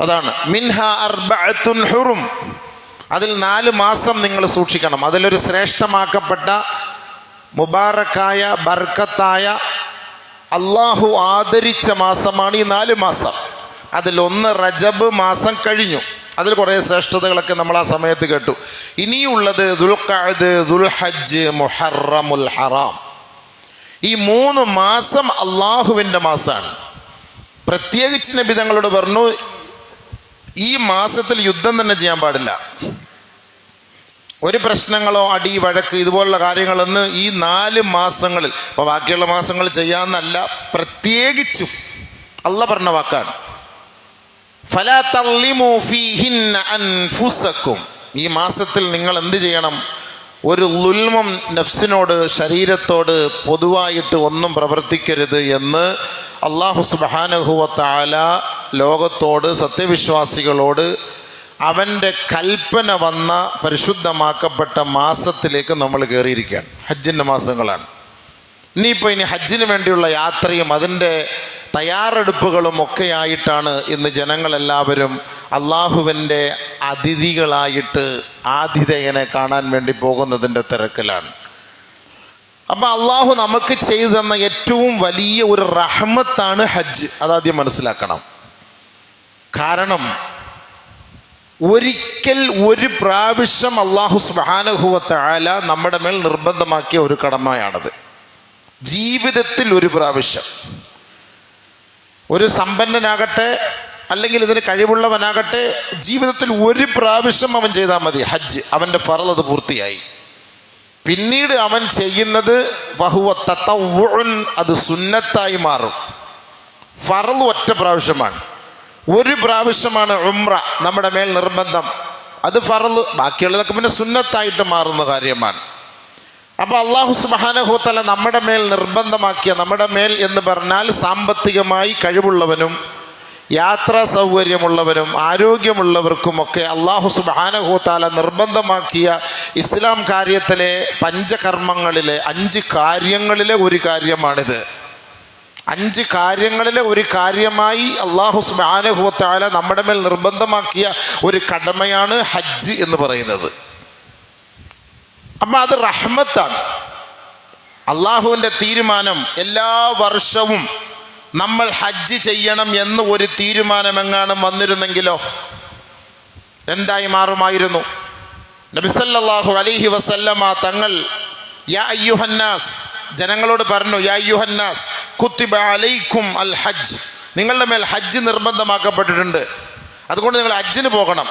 അതാണ്. മിൻഹ അർബഅത്തുൻ ഹുറും. അതിൽ നാല് മാസം നിങ്ങൾ സൂക്ഷിക്കണം. അതിലൊരു ശ്രേഷ്ഠമാക്കപ്പെട്ട മുബാറക്കായ ബർക്കത്തായ അള്ളാഹു ആദരിച്ച മാസമാണ് ഈ നാല് മാസം. അതിലൊന്ന് റജബ് മാസം കഴിഞ്ഞു. അതിൽ കുറേ ശ്രേഷ്ഠതകളൊക്കെ നമ്മൾ ആ സമയത്ത് കേട്ടു. ഇനിയുള്ളത് ദുൽഖഅദ് ദുൽഹജ്ജ് മുഹറമുൽ ഹറാം. ഈ മൂന്ന് മാസം അള്ളാഹുവിന്റെ മാസമാണ് പ്രത്യേകിച്ച് നബി തങ്ങളോട് പറഞ്ഞു ഈ മാസത്തിൽ യുദ്ധം തന്നെ ചെയ്യാൻ പാടില്ല. ഒരു പ്രശ്നങ്ങളോ അടി വഴക്ക് ഇതുപോലുള്ള കാര്യങ്ങളൊന്ന് ഈ നാല് മാസങ്ങളിൽ ഇപ്പോൾ ബാക്കിയുള്ള മാസങ്ങൾ ചെയ്യാമെന്നല്ല പ്രത്യേകിച്ചും അല്ല പറഞ്ഞ വാക്കാണ്. അൻഫുസക്കും. ഈ മാസത്തിൽ നിങ്ങൾ എന്ത് ചെയ്യണം? ഒരു ലുൽമം നഫ്സിനോട് ശരീരത്തോട് പൊതുവായിട്ട് ഒന്നും പ്രവർത്തിക്കരുത് എന്ന് അള്ളാഹു സുബാനുഹുവത്താല ലോകത്തോട് സത്യവിശ്വാസികളോട് അവന്റെ കൽപ്പന വന്ന പരിശുദ്ധമാക്കപ്പെട്ട മാസത്തിലേക്ക് നമ്മൾ കയറിയിരിക്കുകയാണ്. ഹജ്ജിന്റെ മാസങ്ങളാണ്. ഇനിയിപ്പോൾ ഇനി ഹജ്ജിന് വേണ്ടിയുള്ള യാത്രയും അതിന്റെ തയ്യാറെടുപ്പുകളും ഒക്കെയായിട്ടാണ് ഇന്ന് ജനങ്ങളെല്ലാവരും അള്ളാഹുവിന്റെ അതിഥികളായിട്ട് ആതിഥേയനെ കാണാൻ വേണ്ടി പോകുന്നതിന്റെ തിരക്കിലാണ്. അപ്പം അള്ളാഹു നമുക്ക് ചെയ്തു തന്ന ഏറ്റവും വലിയ ഒരു റഹ്മത്താണ് ഹജ്ജ്. അതാദ്യം മനസ്സിലാക്കണം. കാരണം ഒരിക്കൽ ഒരു പ്രാവശ്യം അള്ളാഹു സുബാനുഹുവത്തായ നമ്മുടെ മേൽ നിർബന്ധമാക്കിയ ഒരു കടമയാണത്. ജീവിതത്തിൽ ഒരു പ്രാവശ്യം. ഒരു സമ്പന്നനാകട്ടെ അല്ലെങ്കിൽ ഇതിന് കഴിവുള്ളവനാകട്ടെ ജീവിതത്തിൽ ഒരു പ്രാവശ്യം അവൻ ചെയ്താൽ മതി. ഹജ്ജ് അവന്റെ ഫറൽ അത് പൂർത്തിയായി. പിന്നീട് അവൻ ചെയ്യുന്നത് വഹുവ തത്തവുൻ അത് സുന്നത്തായി മാറും. ഫറൽ ഒറ്റ പ്രാവശ്യമാണ്. ഒരു പ്രാവശ്യമാണ് ഉംറ നമ്മുടെ മേൽ നിർബന്ധം. അത് ഫറൽ ബാക്കിയുള്ളതൊക്കെ പിന്നെ സുന്നത്തായിട്ട് മാറുന്ന കാര്യമാണ്. അപ്പോൾ അള്ളാഹു സുബാനഹുത്തല നമ്മുടെ മേൽ നിർബന്ധമാക്കിയ നമ്മുടെ മേൽ എന്ന് പറഞ്ഞാൽ സാമ്പത്തികമായി കഴിവുള്ളവനും യാത്രാ സൗകര്യമുള്ളവരും ആരോഗ്യമുള്ളവർക്കുമൊക്കെ അള്ളാഹു സുബാനഹുത്താല നിർബന്ധമാക്കിയ ഇസ്ലാം കാര്യത്തിലെ പഞ്ചകർമ്മങ്ങളിലെ അഞ്ച് കാര്യങ്ങളിലെ ഒരു കാര്യമാണിത്. അഞ്ച് കാര്യങ്ങളിലെ ഒരു കാര്യമായി അള്ളാഹു സ്മാനഹുത്താല നമ്മുടെ മേൽ നിർബന്ധമാക്കിയ ഒരു കടമയാണ് ഹജ്ജ് എന്ന് പറയുന്നത്. അപ്പം അത് റഹ്മത്താണ്. അള്ളാഹുവിന്റെ തീരുമാനം എല്ലാ വർഷവും നമ്മൾ ഹജ്ജ് ചെയ്യണം എന്ന് ഒരു തീരുമാനം എങ്ങാനും വന്നിരുന്നെങ്കിലോ എന്തായി മാറുമായിരുന്നു. നബിസല്ലാഹു അലിഹി വസല്ലമ തങ്ങൾ യാ അയ്യുഹന്നാസ്. ജനങ്ങളോട് പറഞ്ഞു യാ അയ്യുഹന്നാസ് കുത്തിബ അലൈക്കും അൽ ഹജ്ജ്. നിങ്ങളുടെ മേൽ ഹജ്ജ് നിർബന്ധമാക്കപ്പെട്ടിട്ടുണ്ട്. അതുകൊണ്ട് നിങ്ങൾ ഹജ്ജിന് പോകണം.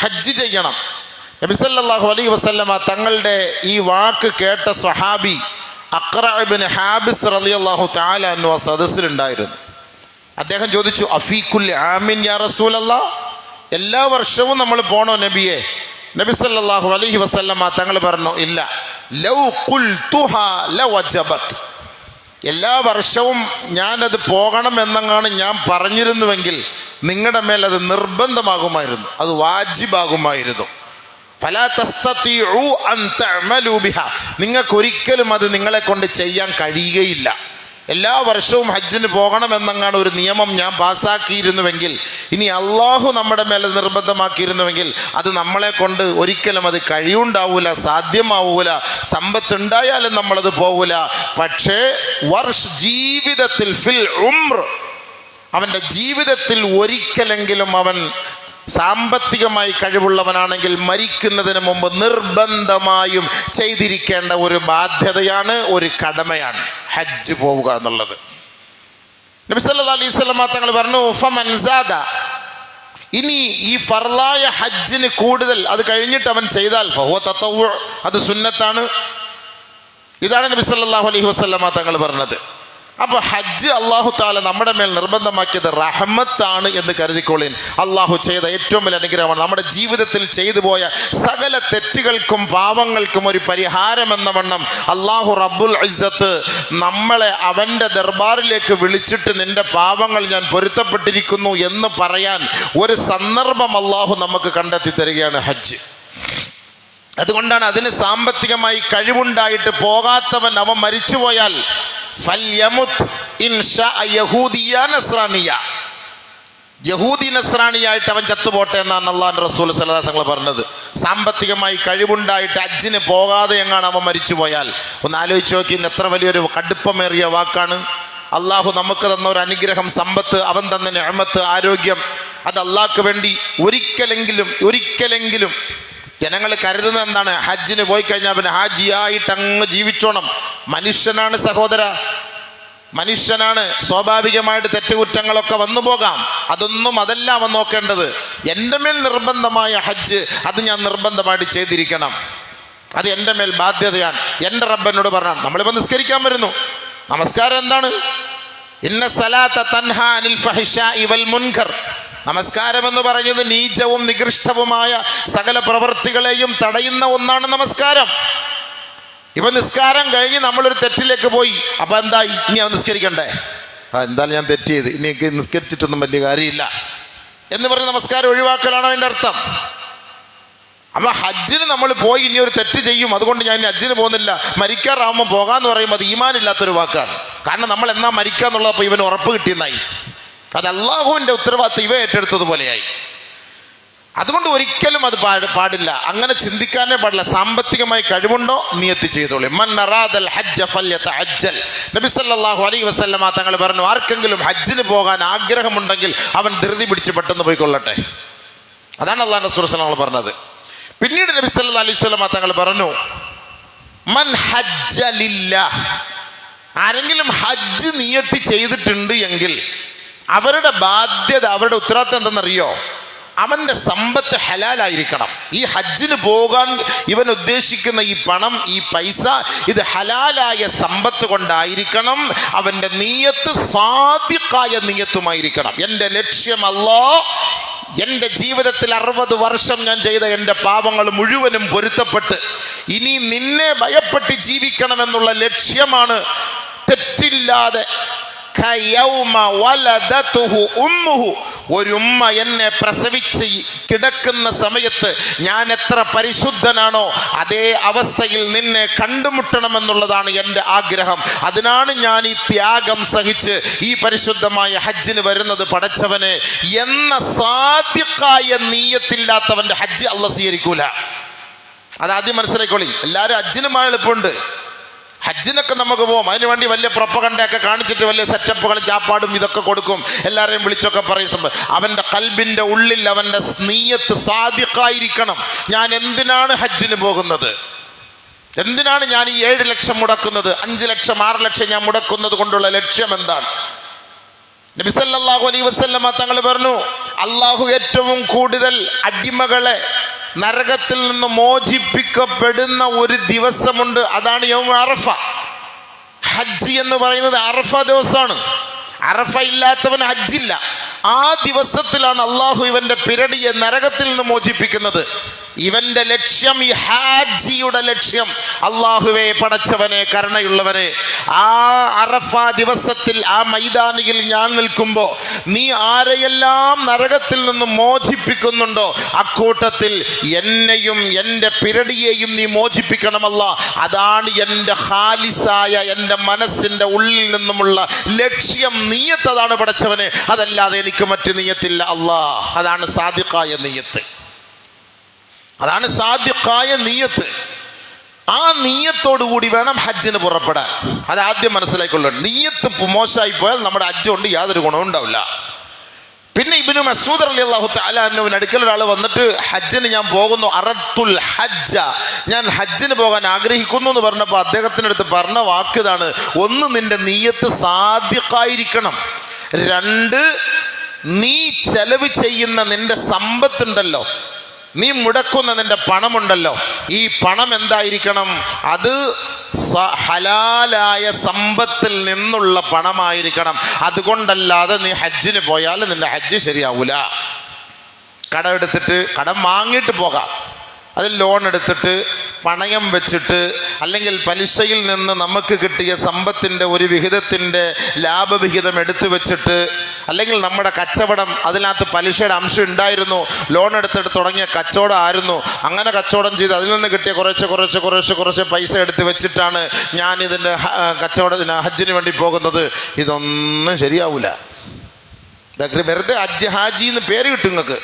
ഹജ്ജ് ചെയ്യണം. നബിസല്ലാഹു അലൈ വസല്ലമ തങ്ങളുടെ ഈ വാക്ക് കേട്ട സ്വഹാബി അക്രബിൻ ഹാബിസ് റലി അള്ളാഹു താലാന്നു ആ സദസ്സിലുണ്ടായിരുന്നു. അദ്ദേഹം ചോദിച്ചു അഫീഖുൽ ആമിൻ യാ റസൂലല്ല? എല്ലാ വർഷവും നമ്മൾ പോണോ നബിയെ? നബി അലഹി അലൈഹി വസല്ലമ തങ്ങൾ പറഞ്ഞു ഇല്ല. ലൗ ഖുൽതുഹ ലവജബത്. എല്ലാ വർഷവും ഞാനത് പോകണം എന്നങ്ങാണ് ഞാൻ പറഞ്ഞിരുന്നുവെങ്കിൽ നിങ്ങളുടെ മേൽ അത് നിർബന്ധമാകുമായിരുന്നു. അത് വാജിബാകുമായിരുന്നു. ഫലാ തസ്തതിഉ അൻ തഅമലു ബിഹ. നിങ്ങൾക്കൊരിക്കലും അത് നിങ്ങളെ കൊണ്ട് ചെയ്യാൻ കഴിയുകയില്ല. എല്ലാ വർഷവും ഹജ്ജിന് പോകണമെന്നങ്ങാണ് ഒരു നിയമം ഞാൻ പാസ്സാക്കിയിരുന്നുവെങ്കിൽ ഇനി അള്ളാഹു നമ്മുടെ മേലെ നിർബന്ധമാക്കിയിരുന്നുവെങ്കിൽ അത് നമ്മളെ കൊണ്ട് ഒരിക്കലും അത് കഴിയുണ്ടാവൂല സാധ്യമാവൂല സമ്പത്തുണ്ടായാലും നമ്മളത് പോകൂല പക്ഷേ വർഷ ജീവിതത്തിൽ ഫിൽ ഉംർ അവന്റെ ജീവിതത്തിൽ ഒരിക്കലെങ്കിലും അവൻ സാമ്പത്തികമായി കഴിവുള്ളവനാണെങ്കിൽ മരിക്കുന്നതിന് മുമ്പ് നിർബന്ധമായും ചെയ്തിരിക്കേണ്ട ഒരു ബാധ്യതയാണ് ഒരു കടമയാണ് ഹജ്ജ് പോവുക എന്നുള്ളത്. നബി സല്ലല്ലാഹു അലൈഹി തങ്ങൾ പറഞ്ഞു ഫമൻസാദ ഇനി ഈ ഫർലായ ഹജ്ജിന് കൂടുതൽ അത് കഴിഞ്ഞിട്ട് അവൻ ചെയ്താൽ അത് സുന്നത്താണ്. ഇതാണ് നബി സല്ലല്ലാഹു അലൈഹി വസല്ലമ തങ്ങൾ പറഞ്ഞത്. അപ്പോൾ ഹജ്ജ് അള്ളാഹു താല നമ്മുടെ മേൽ നിർബന്ധമാക്കിയത് റഹമത്താണ് എന്ന് കരുതിക്കൊള്ളിൻ അള്ളാഹു ചെയ്ത ഏറ്റവും വലിയ അനുഗ്രഹമാണ്. നമ്മുടെ ജീവിതത്തിൽ ചെയ്തു പോയ സകല തെറ്റുകൾക്കും പാവങ്ങൾക്കും ഒരു പരിഹാരം എന്ന വണ്ണം അള്ളാഹു റബ്ബുൽ ഇസ്സത്ത് നമ്മളെ അവന്റെ ദർബാറിലേക്ക് വിളിച്ചിട്ട് നിന്റെ പാവങ്ങൾ ഞാൻ പൊരുത്തപ്പെട്ടിരിക്കുന്നു എന്ന് പറയാൻ ഒരു സന്ദർഭം അള്ളാഹു നമുക്ക് കണ്ടെത്തി തരികയാണ് ഹജ്ജ്. അതുകൊണ്ടാണ് അതിന് സാമ്പത്തികമായി കഴിവുണ്ടായിട്ട് പോകാത്തവൻ അവൻ മരിച്ചുപോയാൽ യഹൂദി നസ്രാണിയായിട്ട് അവൻ ചത്തുപോട്ടെ എന്നാണ് അള്ളാൻ റസൂൽ സലദാസങ്ങൾ പറഞ്ഞത്. സാമ്പത്തികമായി കഴിവുണ്ടായിട്ട് അജ്ജിന് പോകാതെ എങ്ങാണ് അവൻ മരിച്ചുപോയാൽ ഒന്ന് ആലോചിച്ച് നോക്കി എത്ര വലിയൊരു കടുപ്പമേറിയ വാക്കാണ്. അള്ളാഹു നമുക്ക് തന്ന ഒരു അനുഗ്രഹം സമ്പത്ത് അവൻ തന്ന ഞമത്ത് ആരോഗ്യം അത് അള്ളാഹ്ക്ക് വേണ്ടി ഒരിക്കലെങ്കിലും ഒരിക്കലെങ്കിലും. ജനങ്ങൾ കരുതുന്നത് എന്താണ്? ഹജ്ജിന് പോയി കഴിഞ്ഞാൽ പിന്നെ ഹാജിയായിട്ട് അങ്ങ് ജീവിച്ചോണം. മനുഷ്യനാണ് സഹോദര. മനുഷ്യനാണ് സ്വാഭാവികമായിട്ട് തെറ്റുകുറ്റങ്ങളൊക്കെ വന്നു പോകാം. അതൊന്നും അതല്ല അവൻ നോക്കേണ്ടത്. എന്റെ മേൽ നിർബന്ധമായ ഹജ്ജ് അത് ഞാൻ നിർബന്ധമായിട്ട് ചെയ്തിരിക്കണം. അത് എന്റെ മേൽ ബാധ്യതയാണ്. എന്റെ റബ്ബനോട് പറഞ്ഞാൽ നമ്മളിപ്പോൾ നിസ്കരിക്കാൻ വരുന്നു. നമസ്കാരം എന്താണ്? ഇന്ന സലാത്ത തൻഹ അനിൽ ഫഹിഷ വൽ മുൻഖർ. നമസ്കാരം എന്ന് പറയുന്നത് നീചവും നികൃഷ്ടവുമായ സകല പ്രവൃത്തികളെയും തടയുന്ന ഒന്നാണ് നമസ്കാരം. ഇപ്പൊ നിസ്കാരം കഴിഞ്ഞ് നമ്മളൊരു തെറ്റിലേക്ക് പോയി. അപ്പൊ എന്താ ഇനി അവൻ നിസ്കരിക്കണ്ടേ? ആ എന്തായാലും ഞാൻ തെറ്റ് ചെയ്ത്. ഇനി എനിക്ക് നിസ്കരിച്ചിട്ടൊന്നും വലിയ കാര്യമില്ല. എന്ന് പറഞ്ഞ് നമസ്കാരം ഒഴിവാക്കലാണോ അതിന്റെ അർത്ഥം? അപ്പൊ ഹജ്ജിന് നമ്മൾ പോയി ഇനി ഒരു തെറ്റ് ചെയ്യും. അതുകൊണ്ട് ഞാൻ ഇനി ഹജ്ജിന് പോകുന്നില്ല. മരിക്കാറാവുമ്പോൾ പോകാന്ന് പറയുമ്പോൾ അത് ഈമാനില്ലാത്തൊരു വാക്കാണ്. കാരണം നമ്മൾ എന്നാ മരിക്കാന്നുള്ളത് അപ്പോൾ ഇവന് ഉറപ്പ് കിട്ടിയെന്നായി. അത് അള്ളാഹുവിന്റെ ഉത്തരവാദിത്തം ഇവ ഏറ്റെടുത്തതുപോലെയായി. അതുകൊണ്ട് ഒരിക്കലും അത് പാടില്ല. അങ്ങനെ ചിന്തിക്കാനേ പാടില്ല. സാമ്പത്തികമായി കഴിവുണ്ടോ? നിയത്തി ചെയ്തോളൂ. നബി അലൈഹി വസല്ലമ തങ്ങൾ പറഞ്ഞു ആർക്കെങ്കിലും ഹജ്ജിന് പോകാൻ ആഗ്രഹമുണ്ടെങ്കിൽ അവൻ ധൃതി പിടിച്ച് പെട്ടെന്ന് പോയിക്കൊള്ളട്ടെ. അതാണ് അള്ളാഹ് റസൂൽ പറഞ്ഞത്. പിന്നീട് നബി സല്ലാ അലൈഹി വസല്ലമ തങ്ങൾ പറഞ്ഞു മൻ ഹജ്ജലില്ല ആരെങ്കിലും ഹജ്ജ് നിയത്തി ചെയ്തിട്ടുണ്ട് എങ്കിൽ അവരുടെ ബാധ്യത അവരുടെ ഉത്തരവാദിത്തം എന്തെന്നറിയോ അവന്റെ സമ്പത്ത് ഹലാലായിരിക്കണം ഈ ഹജ്ജിന് പോകാൻ ഇവൻ ഉദ്ദേശിക്കുന്ന ഈ പണം ഈ പൈസ ഇത് ഹലാലായ സമ്പത്ത് കൊണ്ടായിരിക്കണം അവന്റെ നീയത്ത് സാധിക്കായ നീയത്തുമായിരിക്കണം എന്റെ ലക്ഷ്യം അല്ലോ എന്റെ ജീവിതത്തിൽ അറുപത് വർഷം ഞാൻ ചെയ്ത എന്റെ പാപങ്ങൾ മുഴുവനും പൊരുത്തപ്പെട്ട് ഇനി നിന്നെ ഭയപ്പെട്ട് ജീവിക്കണമെന്നുള്ള ലക്ഷ്യമാണ് തെറ്റില്ലാതെ ഉമ്മുഹു. ഒരു ഉമ്മ എന്നെ പ്രസവിച്ച് കിടക്കുന്ന സമയത്ത് ഞാൻ എത്ര പരിശുദ്ധനാണോ അതേ അവസ്ഥയിൽ നിന്നെ കണ്ടുമുട്ടണമെന്നുള്ളതാണ് എന്റെ ആഗ്രഹം. അതിനാണ് ഞാൻ ഈ ത്യാഗം സഹിച്ച് ഈ പരിശുദ്ധമായ ഹജ്ജിന് വരുന്നത് പടച്ചവനെ. എന്ന സാധ്യക്കായ നീയത്തില്ലാത്തവന്റെ ഹജ്ജ് അല്ല സ്വീകരിക്കൂല. അതാദ്യം മനസ്സിലാക്കോളി എല്ലാവരും ഹജ്ജിനുമായ എളുപ്പമുണ്ട് ഹജ്ജിനൊക്കെ നമുക്ക് പോവും. അതിന് വേണ്ടി വലിയ പ്രൊപ്പകണ്ടയൊക്കെ കാണിച്ചിട്ട് വലിയ സെറ്റപ്പുകളും ചാപ്പാടും ഇതൊക്കെ കൊടുക്കും. എല്ലാവരെയും വിളിച്ചൊക്കെ പറയും സംഭവം അവന്റെ കൽബിന്റെ ഉള്ളിൽ അവന്റെ സ്നീയത്ത് സാധിക്കായിരിക്കണം ഞാൻ എന്തിനാണ് ഹജ്ജിന് പോകുന്നത്? എന്തിനാണ് ഞാൻ ഈ ഏഴ് ലക്ഷം മുടക്കുന്നത്? അഞ്ച് ലക്ഷം ആറ് ലക്ഷം ഞാൻ മുടക്കുന്നത് കൊണ്ടുള്ള ലക്ഷ്യം എന്താണ്? നബിസല്ലാഹു അലൈ തങ്ങൾ പറഞ്ഞു അള്ളാഹു ഏറ്റവും കൂടുതൽ അടിമകളെ നരകത്തിൽ നിന്ന് മോചിപ്പിക്കപ്പെടുന്ന ഒരു ദിവസമുണ്ട്. അതാണ് യൗമ അറഫ. ഹജ്ജ് എന്ന് പറയുന്നത് അറഫ ദിവസമാണ്. അറഫ ഇല്ലാത്തവൻ ഹജ്ജില്ല. ആ ദിവസത്തിലാണ് അള്ളാഹു ഇവന്റെ പിരടിയെ നരകത്തിൽ നിന്ന് മോചിപ്പിക്കുന്നത്. ഇവന്റെ ലക്ഷ്യം ഈ ഹാജിയുടെ ലക്ഷ്യം. അള്ളാഹുവെ പടച്ചവനെ കരുണയുള്ളവനെ ആ അറഫ ദിവസത്തിൽ ആ മൈതാനിയിൽ ഞാൻ നിൽക്കുമ്പോൾ നീ ആരെയെല്ലാം നരകത്തിൽ നിന്ന് മോചിപ്പിക്കുന്നുണ്ടോ? അക്കൂട്ടത്തിൽ എന്നെയും എന്റെ പിരടിയെയും നീ മോചിപ്പിക്കണമല്ല. അതാണ് എന്റെ ഹാലിസായ എന്റെ മനസ്സിന്റെ ഉള്ളിൽ നിന്നുമുള്ള ലക്ഷ്യം. നീയത്തതാണ് പടച്ചവനെ. അതല്ലാതെ എനിക്ക് മറ്റു നീയത്തില്ല. അല്ലാ അതാണ് സാദിഖായ നീയത്ത്. അതാണ് സാധ്യക്കായ നീയത്ത്. ആ നീയത്തോടു കൂടി വേണം ഹജ്ജിന് പുറപ്പെടാൻ. അത് ആദ്യം മനസ്സിലാക്കിക്കൊള്ളു നീയത്ത് മോശമായി പോയാൽ നമ്മുടെ ഹജ്ജ് കൊണ്ട് യാതൊരു ഗുണവും ഉണ്ടാവില്ല. പിന്നെ ഇബിനു മസൂദ് അലി അള്ളാഹു താലാഹുവിന് അടുക്കൽ ഒരാൾ വന്നിട്ട് ഹജ്ജിന് ഞാൻ പോകുന്നു അറത്തുൽ ഹജ്ജ. ഞാൻ ഹജ്ജിന് പോകാൻ ആഗ്രഹിക്കുന്നു എന്ന് പറഞ്ഞപ്പോൾ അദ്ദേഹത്തിനടുത്ത് പറഞ്ഞ വാക്ക് ഇതാണ്. ഒന്ന് നിന്റെ നീയത്ത് സാധ്യക്കായിരിക്കണം. രണ്ട് നീ ചെലവ് ചെയ്യുന്ന നിന്റെ സമ്പത്തുണ്ടല്ലോ. നീ മുടക്കുന്ന നിന്റെ പണമുണ്ടല്ലോ. ഈ പണം എന്തായിരിക്കണം? അത് ഹലാലായ സമ്പത്തിൽ നിന്നുള്ള പണമായിരിക്കണം. അതുകൊണ്ടല്ലാതെ നീ ഹജ്ജിന് പോയാൽ നിന്റെ ഹജ്ജ് ശരിയാവൂല. കടം എടുത്തിട്ട് കടം വാങ്ങിയിട്ട് പോകാം. അതിൽ ലോൺ എടുത്തിട്ട് പണയം വെച്ചിട്ട് അല്ലെങ്കിൽ പലിശയിൽ നിന്ന് നമുക്ക് കിട്ടിയ സമ്പത്തിന്റെ ഒരു വിഹിതത്തിന്റെ ലാഭവിഹിതം എടുത്തു വെച്ചിട്ട് അല്ലെങ്കിൽ നമ്മുടെ കച്ചവടം അതിനകത്ത് പലിശയുടെ അംശം ഉണ്ടായിരുന്നു ലോൺ എടുത്തിട്ട് തുടങ്ങിയ കച്ചവടം ആയിരുന്നു അങ്ങനെ കച്ചവടം ചെയ്ത് അതിൽ നിന്ന് കിട്ടിയ കുറച്ച് കുറച്ച് കുറച്ച് കുറച്ച് പൈസ എടുത്ത് വെച്ചിട്ടാണ് ഞാൻ ഇതിന്റെ കച്ചവടത്തിന് ഹജ്ജിന് വേണ്ടി പോകുന്നത്. ഇതൊന്നും ശരിയാവില്ല വെറുതെ ഹജ്ജ് ഹാജി എന്ന് പേര് കിട്ടും നിങ്ങൾക്ക്.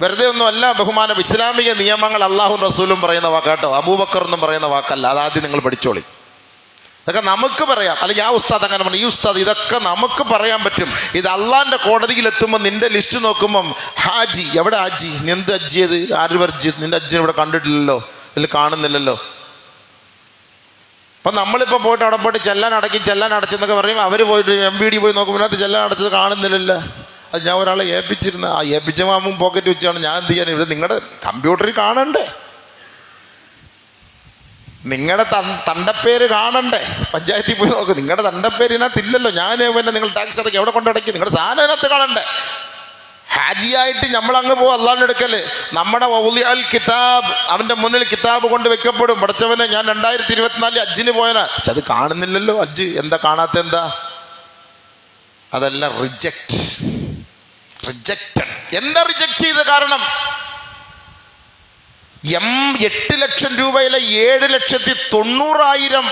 വെറുതെ ഒന്നും അല്ല ബഹുമാനം ഇസ്ലാമിക നിയമങ്ങൾ അള്ളാഹു റസൂലും പറയുന്ന വാക്കാട്ടോ അബൂബക്കർ എന്നും പറയുന്ന വാക്കല്ല. അതാദ്യം നിങ്ങൾ പഠിച്ചോളി. ഇതൊക്കെ നമുക്ക് പറയാം. അല്ലെങ്കിൽ ആ ഉസ്താദ് അങ്ങനെ പറഞ്ഞു ഈ ഉസ്താദ് ഇതൊക്കെ നമുക്ക് പറയാൻ പറ്റും. ഇത് അള്ളാന്റെ കോടതിയിൽ എത്തുമ്പോൾ നിന്റെ ലിസ്റ്റ് നോക്കുമ്പം ഹാജി എവിടെ ഹാജി? നിന്ത് അജ്ജിയത് ആര് വർജി നിന്റെ അജ്ജിനെ ഇവിടെ കണ്ടിട്ടില്ലല്ലോ? ഇതിൽ കാണുന്നില്ലല്ലോ? അപ്പം നമ്മളിപ്പോൾ പോയിട്ട് അവിടെ പോയിട്ട് ചെല്ലാൻ അടക്കി ചെല്ലാൻ അടച്ചെന്നൊക്കെ പറയും. അവർ പോയിട്ട് എം ബി ഡി പോയി നോക്കുമ്പോൾ അതിനകത്ത് ചെല്ലാൻ അടച്ചത് കാണുന്നില്ലല്ലോ. അത് ഞാൻ ഒരാളെ ഏൽപ്പിച്ചിരുന്ന ആ ഏൽപ്പിച്ച മാമും പോക്കറ്റ് വെച്ചാണ് ഞാൻ എന്ത് ചെയ്യാൻ ഇവിടെ നിങ്ങളുടെ കമ്പ്യൂട്ടറിൽ കാണണ്ടേ? നിങ്ങളുടെ തണ്ടപ്പേര് കാണണ്ടേ? പഞ്ചായത്തിൽ പോയി നോക്ക് നിങ്ങളുടെ തണ്ടപ്പേര് ഇതിനകത്ത് ഇല്ലല്ലോ ഞാൻ പിന്നെ നിങ്ങൾ ടാക്സ് അടക്കി എവിടെ കൊണ്ടടക്കി നിങ്ങളുടെ സാധനം ഇതിനകത്ത് കാണണ്ടേ? ഹാജിയായിട്ട് നമ്മൾ അങ്ങ് പോകും അള്ളാഹിന്റെ അടുക്കൽ. നമ്മുടെ ഔലിയാൽ കിതാബ് അവന്റെ മുന്നിൽ കിതാബ് കൊണ്ട് വെക്കപ്പെടും. പഠിച്ചവനെ ഞാൻ രണ്ടായിരത്തി ഇരുപത്തിനാലിൽ അജ്ജിന് പോയനാ. പക്ഷെ അത് കാണുന്നില്ലല്ലോ അജ്ജ് എന്താ കാണാത്ത എന്താ? അതെല്ലാം റിജക്റ്റ് റിജക്റ്റഡ് എന്താ റിജക്റ്റ് ചെയ്ത കാരണം എം എട്ട് ലക്ഷം രൂപയിലെ ഏഴ് ലക്ഷത്തി തൊണ്ണൂറായിരം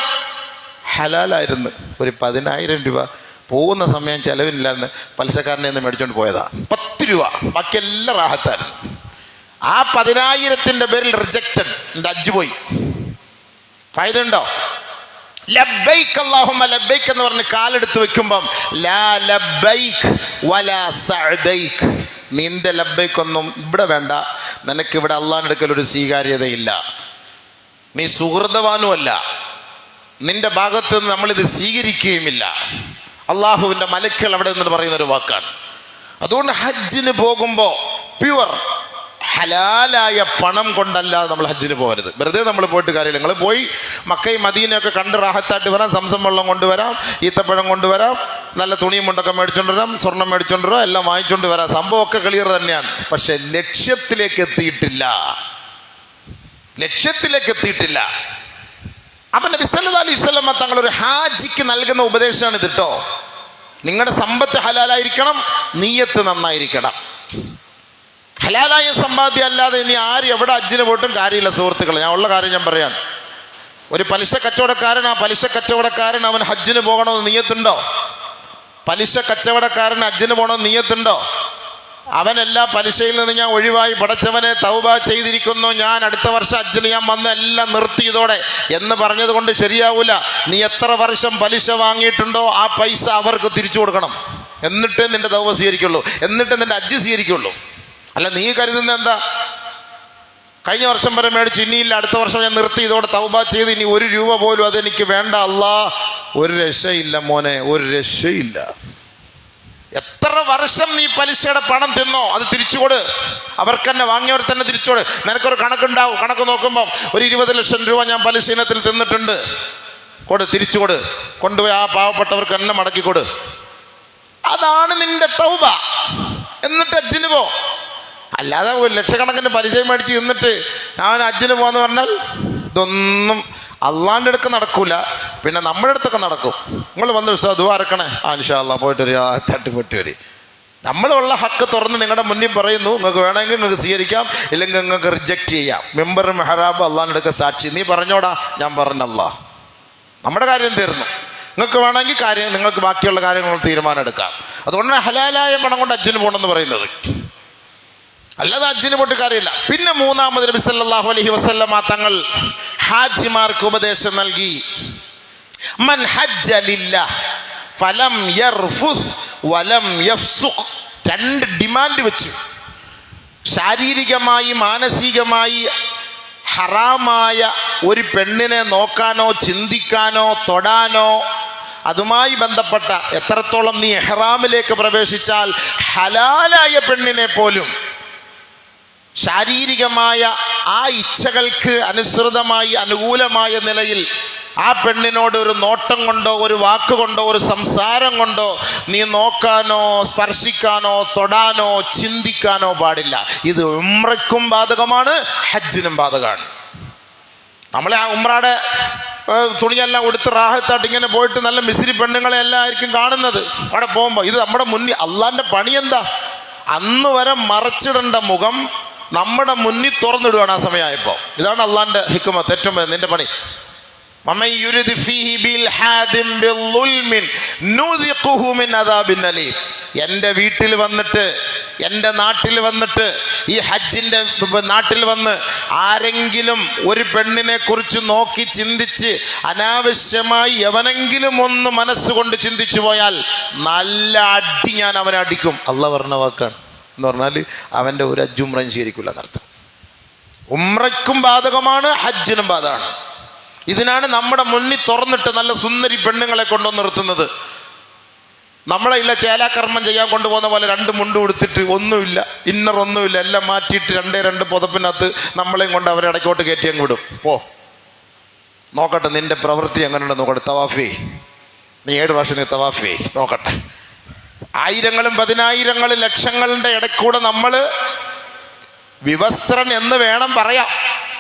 ഹലാലായിരുന്നു. ഒരു പതിനായിരം രൂപ പോകുന്ന സമയം ചെലവില്ലാന്ന് പലിശക്കാരനെ നിന്ന് മേടിച്ചോണ്ട് പോയതാ. പത്ത് രൂപ. ബാക്കി എല്ലാം റാഹത്തായിരുന്നു. ആ പതിനായിരത്തിന്റെ പേരിൽ റിജക്റ്റഡ് എന്റെ അജ്ജ് പോയി. ഫായത ഉണ്ടോ? ലബൈക്ക് അല്ലാഹുമ്മ ലബൈക്ക് എന്ന് പറഞ്ഞ് കാലെടുത്ത് വെക്കുമ്പം ലാ ലബൈക്ക് വല സഅദൈക്ക്. നിന്റെ ലബൈക്കൊന്നും ഇവിടെ വേണ്ട. നിനക്ക് ഇവിടെ അള്ളാഹിന്റെ ഒരു സ്വീകാര്യതയില്ല. നീ സുഹൃതവാനുമല്ല. നിന്റെ ഭാഗത്ത് നിന്ന് നമ്മളിത് സ്വീകരിക്കുകയുമില്ല. അള്ളാഹുവിന്റെ മലക്കൾ അവിടെ നിന്ന് പറയുന്ന ഒരു വാക്കാണ്. അതുകൊണ്ട് ഹജ്ജിന് പോകുമ്പോൾ പ്യുവർ ഹലാലായ പണം കൊണ്ടല്ലാതെ നമ്മൾ ഹജ്ജിന് പോകരുത്. വെറുതെ നമ്മൾ പോയിട്ട് കാര്യമില്ല. നിങ്ങൾ പോയി മക്കയും മദീനയൊക്കെ കണ്ട് റാഹത്തായിട്ട് വരാം. സംസം വെള്ളം കൊണ്ടുവരാം. ഈത്തപ്പഴം കൊണ്ടുവരാം. നല്ല തുണിയും മുണ്ടൊക്കെ മേടിച്ചോണ്ട് വരാം. സ്വർണം മേടിച്ചോണ്ട് വരാം. എല്ലാം വാങ്ങിച്ചോണ്ട് വരാം. സംഭവമൊക്കെ ക്ലിയർ തന്നെയാണ്. പക്ഷെ ലക്ഷ്യത്തിലേക്ക് എത്തിയിട്ടില്ല. ലക്ഷ്യത്തിലേക്ക് എത്തിയിട്ടില്ല. അപ്പൊ നബി സല്ലല്ലാഹു അലൈഹി വസല്ലമ തങ്ങൾ ഒരു ഹാജിക്ക് നൽകുന്ന ഉപദേശമാണ് ഇത് കേട്ടോ നിങ്ങളുടെ സമ്പത്ത് ഹലാലായിരിക്കണം നീയത്ത് നന്നായിരിക്കണം. ഹലാലായ സമ്പാദ്യം അല്ലാതെ ഇനി ആര് എവിടെ അജ്ജിന് പോയിട്ടും കാര്യമില്ല സുഹൃത്തുക്കൾ ഞാൻ ഉള്ള കാര്യം ഞാൻ പറയാൻ ഒരു പലിശ കച്ചവടക്കാരൻ ആ പലിശ കച്ചവടക്കാരൻ അവൻ ഹജ്ജിന് പോകണമെന്ന് നീയത്തുണ്ടോ? പലിശ കച്ചവടക്കാരൻ ഹജ്ജിന് പോകണമെന്ന് നീയത്തുണ്ടോ? അവനെല്ലാം പലിശയിൽ നിന്ന് ഞാൻ ഒഴിവായി പടച്ചവനെ തൗബ ചെയ്തിരിക്കുന്നു. ഞാൻ അടുത്ത വർഷം അജ്ജിന് ഞാൻ വന്ന് എല്ലാം നിർത്തിയതോടെ എന്ന് പറഞ്ഞത് കൊണ്ട് ശരിയാവൂല. നീ എത്ര വർഷം പലിശ വാങ്ങിയിട്ടുണ്ടോ ആ പൈസ അവർക്ക് തിരിച്ചു കൊടുക്കണം. എന്നിട്ടേ നിന്റെ തൗബ സ്വീകരിക്കുള്ളൂ. എന്നിട്ട് നിന്റെ അജ്ജ് സ്വീകരിക്കുള്ളൂ. അല്ല നീ കരുതുന്ന എന്താ? കഴിഞ്ഞ വർഷം വരെ മേടിച്ച് ഇനിയില്ല അടുത്ത വർഷം ഞാൻ നിർത്തി. ഇതോടെ തൗബ ചെയ്ത് ഇനി ഒരു രൂപ പോലും അതെനിക്ക് വേണ്ട. അല്ലാ ഒരു രക്ഷയില്ല മോനെ. ഒരു രക്ഷയില്ല. എത്ര വർഷം നീ പലിശയുടെ പണം തിന്നോ? അത് തിരിച്ചുകൊട്. അവർക്ക് തന്നെ വാങ്ങിയവർ തന്നെ തിരിച്ചുകൊട്. നിനക്കൊരു കണക്കുണ്ടാവും. കണക്ക് നോക്കുമ്പോൾ ഒരു ഇരുപത് ലക്ഷം രൂപ ഞാൻ പലിശ ഇനത്തിൽ തിന്നിട്ടുണ്ട്. കൊട് തിരിച്ചുകൊട്. കൊണ്ടുപോയി ആ പാവപ്പെട്ടവർക്ക് തന്നെ മടക്കിക്കൊട്. അതാണ് നിന്റെ തൗബ. എന്നിട്ട് അച്ഛന് പോ. അല്ലാതെ ലക്ഷക്കണക്കിന് പരിചയം മേടിച്ച് നിന്നിട്ട് അവൻ അജ്ജിന് പോകാന്ന് പറഞ്ഞാൽ ഇതൊന്നും അള്ളാന്റെ അടുക്ക് നടക്കൂല. പിന്നെ നമ്മുടെ അടുത്തൊക്കെ നടക്കും. നിങ്ങൾ വന്ന് വിശ്വാസം ദ്വാരക്കണേ ആ ഇൻഷാല്ല പോയിട്ട് ഒരു തട്ടിപ്പെട്ടി വരി. നമ്മളുള്ള ഹക്ക് തുറന്ന് നിങ്ങളുടെ മുന്നിൽ പറയുന്നു നിങ്ങൾക്ക് വേണമെങ്കിൽ നിങ്ങൾക്ക് സ്വീകരിക്കാം ഇല്ലെങ്കിൽ നിങ്ങൾക്ക് റിജക്റ്റ് ചെയ്യാം. മെമ്പർ മെഹറാബ് അള്ളാന്റെ അടുക്ക സാക്ഷി. നീ പറഞ്ഞോടാ ഞാൻ പറഞ്ഞല്ല നമ്മുടെ കാര്യം തീർന്നു. നിങ്ങൾക്ക് വേണമെങ്കിൽ കാര്യം നിങ്ങൾക്ക് ബാക്കിയുള്ള കാര്യങ്ങൾ തീരുമാനം എടുക്കാം. അതുകൊണ്ടാണ് ഹലാലായ പണം കൊണ്ട് അച്ഛന് പോകണമെന്ന് പറയുന്നത്. അല്ലാതെ അജ്ജിന് പോട്ട് കാര്യമില്ല. പിന്നെ മൂന്നാമത് നബി അലൈഹി വസല്ലമ തങ്ങൾ ഹാജിമാർക്ക് ഉപദേശം നൽകി. മൻ ഫലം യർഫുസ് വലം രണ്ട് ഡിമാൻഡ് വെച്ചു. ശാരീരികമായി മാനസികമായി ഹറാമായ ഒരു പെണ്ണിനെ നോക്കാനോ ചിന്തിക്കാനോ തൊടാനോ അതുമായി ബന്ധപ്പെട്ട എത്രത്തോളം നീ എഹ്റാമിലേക്ക് പ്രവേശിച്ചാൽ ഹലാലായ പെണ്ണിനെ പോലും ശാരീരികമായ ആ ഇച്ഛകൾക്ക് അനുസൃതമായി അനുകൂലമായ നിലയിൽ ആ പെണ്ണിനോട് ഒരു നോട്ടം കൊണ്ടോ ഒരു വാക്കുകൊണ്ടോ ഒരു സംസാരം കൊണ്ടോ നീ നോക്കാനോ സ്പർശിക്കാനോ തൊടാനോ ചിന്തിക്കാനോ പാടില്ല. ഇത് ഉമ്രയ്ക്കും ബാധകമാണ് ഹജ്ജിനും ബാധകമാണ്. നമ്മളെ ആ ഉമ്രയുടെ തുണിയെല്ലാം ഉടുത്ത് റാഹത്തായിട്ട് ഇങ്ങനെ പോയിട്ട് നല്ല മിസിരി പെണ്ണുങ്ങളെ എല്ലാവർക്കും കാണുന്നത്. അവിടെ പോകുമ്പോൾ ഇത് നമ്മുടെ മുന്നിൽ അള്ളാന്റെ പണി എന്താ അന്ന് വരെ മറച്ചിടേണ്ട മുഖം നമ്മുടെ മുന്നിൽ തുറന്നിടുകയാണ് ആ സമയമായപ്പോൾ ഇതാണ് അള്ളാന്റെ ഹിക്കുമത്ത് ഏറ്റവും നിന്റെ പണി. എന്റെ വീട്ടിൽ വന്നിട്ട് എന്റെ നാട്ടിൽ വന്നിട്ട് ഈ ഹജ്ജിന്റെ നാട്ടിൽ വന്ന് ആരെങ്കിലും ഒരു പെണ്ണിനെ കുറിച്ച് നോക്കി ചിന്തിച്ച് അനാവശ്യമായി എവനെങ്കിലും ഒന്ന് മനസ്സുകൊണ്ട് ചിന്തിച്ചു പോയാൽ നല്ല അടി ഞാൻ അവനെ അടിക്കും. അല്ല പറഞ്ഞ എന്ന് പറഞ്ഞാൽ അവന്റെ ഒരു അജ്ജും ഉമ്രയും ശരിക്കില്ല എന്നർത്ഥം. ഉമ്രയ്ക്കും ബാധകമാണ് ഹജ്ജിനും ബാധകമാണ്. ഇതിനാണ് നമ്മുടെ മുന്നിൽ തുറന്നിട്ട് നല്ല സുന്ദരി പെണ്ണുങ്ങളെ കൊണ്ടുവന്ന് നിർത്തുന്നത്. നമ്മളെ ഇല്ല ചേലാകർമ്മം ചെയ്യാൻ കൊണ്ടുപോകുന്ന പോലെ രണ്ട് മുണ്ട് കൊടുത്തിട്ട് ഒന്നുമില്ല ഇന്നർ ഒന്നുമില്ല എല്ലാം മാറ്റിയിട്ട് രണ്ടേ രണ്ട് പുതപ്പിനകത്ത് നമ്മളെയും കൊണ്ട് അവരെ ഇടയ്ക്കോട്ട് കയറ്റി അങ്ങ് വിടും. പോ. നോക്കട്ടെ നിന്റെ പ്രവൃത്തി എങ്ങനെയുണ്ട് നോക്കട്ടെ. തവാഫി. നീ ഏഴ് പ്രാവശ്യം നീ തവാഫി? നോക്കട്ടെ. ആയിരങ്ങളും പതിനായിരങ്ങളും ലക്ഷങ്ങളുടെ ഇടക്കൂടെ നമ്മൾ വിവസ്ത്രൻ എന്ന് വേണം പറയാം.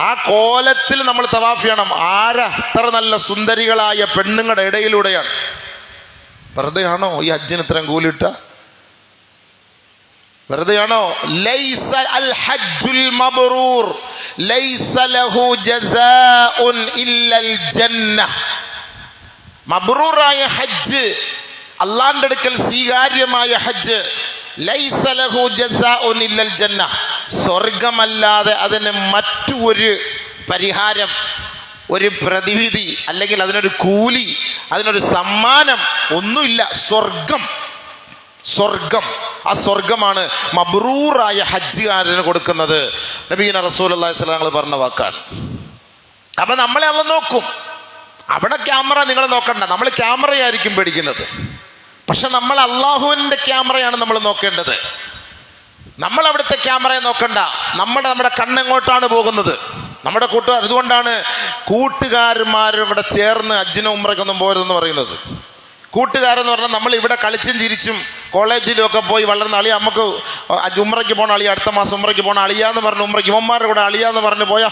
ആ കോലത്തിൽ നമ്മൾ തവാഫ് ചെയ്യണം. ആരാ അത്ര നല്ല സുന്ദരികളായ പെണ്ണുങ്ങളുടെ ഇടയിലൂടെയാണ്. വെറുതെയാണോ ഈ ഹജ്ജിന് ഇത്രയും കൂലിട്ട? വെറുതെയാണോ? ലൈസ അൽ ഹജ്ജുൽ മബ്റൂർ. ലൈസ ലഹു ജസാഉൻ ഇല്ലൽ ജന്ന. മബ്റൂറായ ഹജ്ജ് അള്ളാന്റെ അടുക്കൽ സ്വീകാര്യമായ ഹജ്ജ് ലൈസലഹു ജന്ന. സ്വർഗമല്ലാതെ അതിന് മറ്റു ഒരു പരിഹാരം ഒരു പ്രതിവിധി അല്ലെങ്കിൽ അതിനൊരു കൂലി അതിനൊരു സമ്മാനം ഒന്നുമില്ല. സ്വർഗം സ്വർഗം ആ സ്വർഗമാണ് മബ്രൂറായ ഹജ്ജുകാരന് കൊടുക്കുന്നത്. നബീന റസൂൽ അള്ളാഹി സ്വലാങ്ങൾ പറഞ്ഞ വാക്കാണ്. അപ്പൊ നമ്മളെ അവ നോക്കും. അവിടെ ക്യാമറ നിങ്ങൾ നോക്കണ്ട. നമ്മൾ ക്യാമറയായിരിക്കും പേടിക്കുന്നത്. പക്ഷെ നമ്മൾ അള്ളാഹുവിന്റെ ക്യാമറയാണ് നമ്മൾ നോക്കേണ്ടത്. നമ്മൾ അവിടുത്തെ ക്യാമറയെ നോക്കണ്ട. നമ്മുടെ നമ്മുടെ കണ്ണെങ്ങോട്ടാണ് പോകുന്നത്? നമ്മുടെ കൂട്ടുകാർ അതുകൊണ്ടാണ് കൂട്ടുകാരന്മാരും കൂടെ ചേർന്ന് അജ്ജിനും ഉമ്രക്കൊന്നും പോരുതെന്ന് പറയുന്നത്. കൂട്ടുകാരെന്ന് പറഞ്ഞാൽ നമ്മൾ ഇവിടെ കളിച്ചും ചിരിച്ചും കോളേജിലും ഒക്കെ പോയി വളർന്ന അളിയ നമുക്ക് ഉമ്രയ്ക്ക് പോകണ അളിയ അടുത്ത മാസം ഉമ്രയ്ക്ക് പോകണ അളിയാന്ന് പറഞ്ഞ് ഉമ്രയ്ക്ക് ഇവന്മാരുടെ കൂടെ അളിയാന്ന് പറഞ്ഞ് പോയാ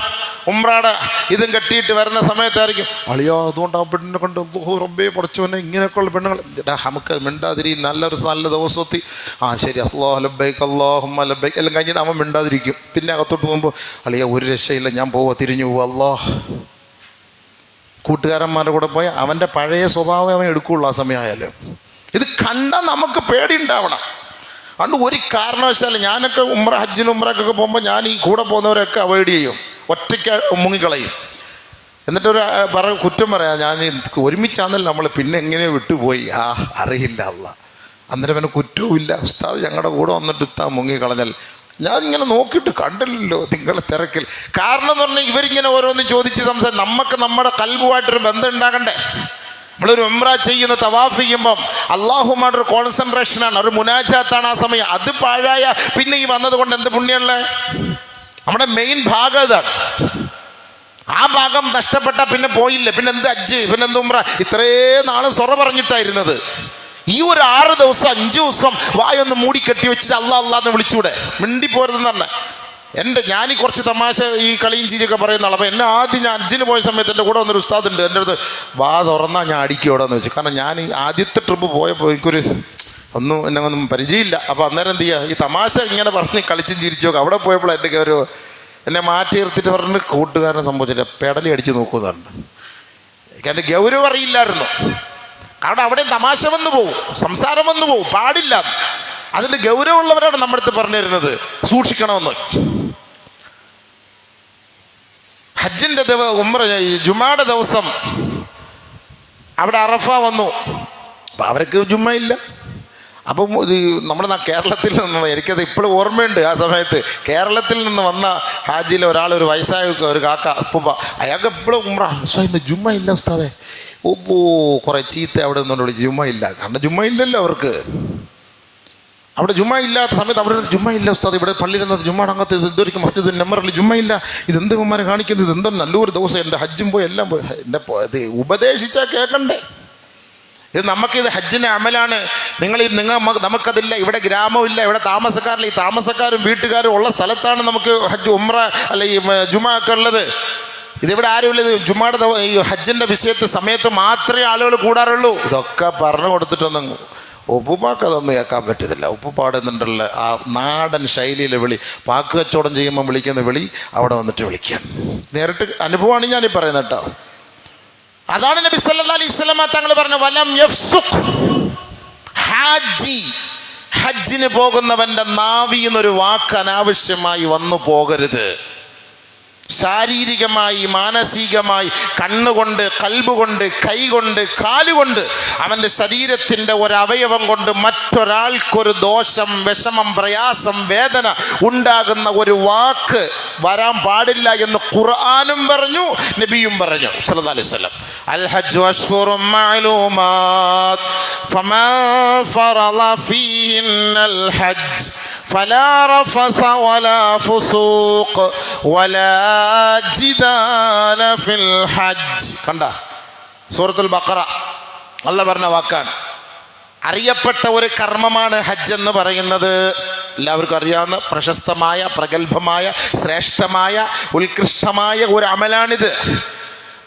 ഉമ്രയുടെ ഇതും കെട്ടിയിട്ട് വരുന്ന സമയത്തായിരിക്കും. അളിയോ അതുകൊണ്ട് ആ പെണ്ണിനെ കൊണ്ട് റബ്ബേ പൊടച്ചവനെ ഇങ്ങനെയൊക്കെയുള്ള പെണ്ണുങ്ങൾ നമുക്ക് മിണ്ടാതിരി നല്ലൊരു നല്ല ദിവസത്തി. ആ ശരി അള്ളാഹ് ലബൈക്ക് അള്ളാഹുമ്മ ലബൈക്ക് എല്ലാം കഴിഞ്ഞിട്ട് അവൻ മിണ്ടാതിരിക്കും. പിന്നെ അകത്തോട്ട് പോകുമ്പോൾ അളിയ ഒരു രക്ഷയില്ല ഞാൻ പോവാ തിരിഞ്ഞു പോവാ അള്ളാഹ് കൂട്ടുകാരന്മാരുടെ കൂടെ പോയി അവന്റെ പഴയ സ്വഭാവം അവൻ എടുക്കുള്ളൂ ആ സമയമായാലും. ഇത് കണ്ടാൽ നമുക്ക് പേടി ഉണ്ടാവണം അതുകൊണ്ട് ഒരു കാരണവശാലും ഞാനൊക്കെ ഉമ്ര ഹജ്ജിനും ഉമ്രക്കൊക്കെ പോകുമ്പോൾ ഞാൻ ഈ കൂടെ പോകുന്നവരൊക്കെ അവോയ്ഡ് ചെയ്യും. ഒറ്റയ്ക്ക് മുങ്ങിക്കളയും. എന്നിട്ടൊരു ഒരു പറ കുറ്റം പറയാം. ഞാൻ ഒരുമിച്ചാണെന്നല്ല നമ്മൾ പിന്നെ എങ്ങനെ വിട്ടുപോയി. ആ അറിയില്ല അല്ല അന്നേരം പിന്നെ കുറ്റവും ഇല്ല ഉസ്താദ് ഞങ്ങളുടെ കൂടെ വന്നിട്ട് ഇത്താ മുങ്ങിക്കളഞ്ഞാൽ ഞാൻ ഇങ്ങനെ നോക്കിയിട്ട് കണ്ടില്ലല്ലോ നിങ്ങൾ തിരക്കിൽ. കാരണം എന്ന് പറഞ്ഞാൽ ഇവരിങ്ങനെ ഓരോന്നും ചോദിച്ച് സംസാരിക്കും നമുക്ക് നമ്മുടെ കൽബുമായിട്ടൊരു ബന്ധം ഉണ്ടാകണ്ടേ നമ്മളൊരു ഉംറ ചെയ്യുന്ന തവാഫ് ചെയ്യുമ്പം അള്ളാഹുമായിട്ടൊരു കോൺസെൻട്രേഷനാണ് ഒരു മുനാജാത്താണ് ആ സമയം. അത് പാഴായ പിന്നെ ഈ വന്നത് കൊണ്ട് എന്ത് പുണ്യമുള്ള നമ്മുടെ മെയിൻ ഭാഗം ഇതാണ് ആ ഭാഗം നഷ്ടപ്പെട്ട പിന്നെ പോയില്ല. പിന്നെ എന്ത് അജ്ജ്? പിന്നെ എന്ത് ഉമ്ര? ഇത്രേ നാൾ സൊറ പറഞ്ഞിട്ടായിരുന്നത്. ഈ ഒരു ആറ് ദിവസം അഞ്ച് ദിവസം വായൊന്ന് മൂടി കെട്ടി വെച്ചിട്ട് അല്ല അല്ലാന്ന് വിളിച്ചൂടെ? മിണ്ടി പോരുതെന്ന് തന്നെ എന്റെ ഞാൻ ഈ കുറച്ച് തമാശ ഈ കളിയും ചീരിയൊക്കെ പറയുന്ന ആളാണ് അപ്പോൾ എന്നെ ആദ്യം ഞാൻ അഞ്ചിന് പോയ സമയത്ത് എന്റെ കൂടെ വന്നൊരു ഉസ്താദുണ്ട് എന്റെ അടുത്ത് വാ തുറന്നാൽ ഞാൻ അടിക്കും ഇവിടെ എന്ന് വെച്ചു. കാരണം ഞാൻ ആദ്യത്തെ ട്രിപ്പ് പോയപ്പോൾ എനിക്കൊരു ഒന്നും എന്നെ ഒന്നും പരിചയമില്ല. അപ്പോൾ അന്നേരം എന്ത് ചെയ്യുക ഈ തമാശ ഇങ്ങനെ പറഞ്ഞ് കളിച്ചും ചിരിച്ചു നോക്കുക അവിടെ പോയപ്പോൾ എന്റെ ഒരു എന്നെ മാറ്റി നിർത്തിയിട്ട് പറഞ്ഞിട്ട് കൂട്ടുകാരനെ സംഭവിച്ചില്ല പെടലി അടിച്ച് നോക്കുന്നതാണ് എനിക്ക് എന്റെ ഗൗരവം അറിയില്ലായിരുന്നു. കാരണം അവിടെ തമാശ വന്നു പോകും സംസാരം വന്നു പോകും പാടില്ല. അതിന്റെ ഗൗരവമുള്ളവരാണ് നമ്മുടെ അടുത്ത് പറഞ്ഞു തരുന്നത് സൂക്ഷിക്കണമെന്ന്. ഹജ്ജിന്റെ ദിവ ഉമ്ര ജുമാടെ ദിവസം അവിടെ അറഫ വന്നു. അപ്പം അവർക്ക് ജുമ്മയില്ല. അപ്പം ഇത് നമ്മുടെ കേരളത്തിൽ നിന്ന് എനിക്കത് ഇപ്പോഴും ഓർമ്മയുണ്ട് ആ സമയത്ത്. കേരളത്തിൽ നിന്ന് വന്ന ഹാജിയിലെ ഒരാൾ ഒരു വയസ്സായ ഒരു കാക്ക ഉപ്പ അയാൾക്ക് എപ്പോഴും ഉമ്ര ഇന്ന് ജുമ്മ ഇല്ല ഉസ്താദെ. ഓ കുറേ ചീത്ത അവിടെ നിന്നുകൊണ്ട് ജുമ്മ ഇല്ല കാരണം ജുമ്മ ഇല്ലല്ലോ അവർക്ക്. അവിടെ ജുമ്മ ഇല്ലാത്ത സമയത്ത് അവിടെ ജുമ്മ ഇല്ല ഉസ്താദ് ഇവിടെ പള്ളിയിൽ നിന്ന് ജുമ്മ ഇത് ഇതൊരിക്കും മസ്ജിദ് നമ്പറിൽ ജുമ്മ ഇല്ല ഇതെന്ത് ഉമ്മാരെ കാണിക്കുന്നത്? ഇതെന്തോ നല്ലൊരു ദിവസം എന്റെ ഹജ്ജും പോയി എല്ലാം പോയി. എന്റെ ഇത് ഉപദേശിച്ചാൽ കേൾക്കണ്ടേ ഇത് നമുക്കിത് ഹജ്ജിന്റെ അമലാണ്. നിങ്ങൾ ഈ നിങ്ങൾ നമുക്കതില്ല. ഇവിടെ ഗ്രാമമില്ല. ഇവിടെ താമസക്കാരില്ല. ഈ താമസക്കാരും വീട്ടുകാരും ഉള്ള സ്ഥലത്താണ് നമുക്ക് ഹജ്ജ് ഉമ്ര അല്ല ഈ ജുമാ ഒക്കെ ഉള്ളത്. ഇതിവിടെ ആരുമില്ല. ഇത് ജുമാടെ ഈ ഹജ്ജിന്റെ വിഷയത്തെ സമയത്ത് മാത്രമേ ആളുകൾ കൂടാറുള്ളൂ. ഇതൊക്കെ പറഞ്ഞു കൊടുത്തിട്ടൊന്നും ഉപ്പുപ്പാക്ക് അതൊന്നും കേൾക്കാൻ പറ്റത്തില്ല. ഉപ്പ് ആ നാടൻ ശൈലിയിലെ വിളി. പാക്ക് കച്ചവടം ചെയ്യുമ്പോൾ വിളിക്കുന്ന വിളി അവിടെ വന്നിട്ട് വിളിക്കാൻ നേരിട്ട് അനുഭവമാണ് ഞാനീ പറയുന്നത് കേട്ടോ. അതാണ് നബി അലൈഹി വസല്ലമ തങ്ങൾ പറഞ്ഞു വലം ഹാജി. ഹജ്ജിന് പോകുന്നവന്റെ നാവിന്നൊരു വാക്ക് അനാവശ്യമായി വന്നു പോകരുത്. ശാരീരികമായി മാനസികമായി കണ്ണുകൊണ്ട് കൽബുകൊണ്ട് കൈകൊണ്ട് കാലുകൊണ്ട് അവന്റെ ശരീരത്തിന്റെ ഒരവയവം കൊണ്ട് മറ്റൊരാൾക്കൊരു ദോഷം വിഷമം പ്രയാസം വേദന ഉണ്ടാകുന്ന ഒരു വാക്ക് വരാൻ പാടില്ല എന്ന് ഖുർആാനും പറഞ്ഞു നബിയും പറഞ്ഞു സല്ലല്ലാഹു അലൈഹി വസല്ലം. അൽ ഹജ്ജു അഷ്ഹുറും മഅലൂമാത് ഫമാ ഫറള ഹജ്ജ്. فلا رفث ولا فسوق ولا جدال في الحج കണ്ട സൂറത്തുൽ ബഖറ അല്ല പറഞ്ഞ വാക്കാണ് അറിയപ്പെട്ട ഒരു കർമ്മമാണ് ഹജ്ജ് എന്ന് പറയുന്നത് എല്ലാവർക്കും അറിയാവുന്ന പ്രശസ്തമായ പ്രഗത്ഭമായ ശ്രേഷ്ഠമായ ഉത്കൃഷ്ടമായ ഒരു അമലാണിത്